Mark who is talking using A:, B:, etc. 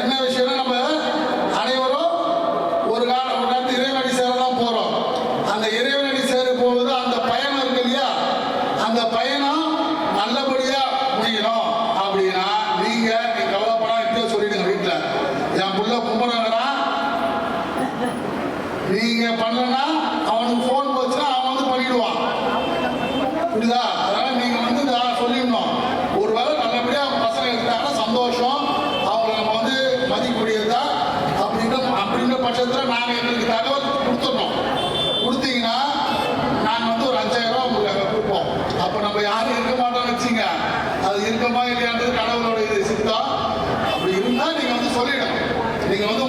A: என்ன விஷயம்னா நம்ம அனைவரும் ஒரு கால ஒரு நேரத்தில் இறைவனடி சேர தான் போகிறோம் அந்த இறைவனடி சேர போவது அந்த பயணம் இருக்கு இல்லையா? அந்த பயணம் நல்லபடியாக முடியணும். அப்படின்னா நீங்கள் நீ கவலைப்படாம இப்படியே சொல்லிடுங்க வீட்டில் என் புள்ள கும்பிடுறாங்கன்னா நீங்கள் பண்ணலன்னா அவனுக்கு ஃபோன் போச்சுன்னா அவன் வந்து பண்ணிடுவான். புரியுதா? பட்சத்தில் நாங்கள் எங்களுக்கு தகவல் கொடுத்துடணும் கொடுத்தீங்கன்னா நாங்கள் வந்து ஒரு அஞ்சாயிரம் ரூபா உங்களுக்கு அங்கே கொடுப்போம். அப்போ நம்ம யாரும் இருக்க மாட்டோம்னு வச்சுங்க அது இருக்கமா இல்லையான்றது கடவுளோட இது சித்தம் அப்படி இருந்தால் நீங்கள் வந்து சொல்லிடணும். நீங்கள் வந்து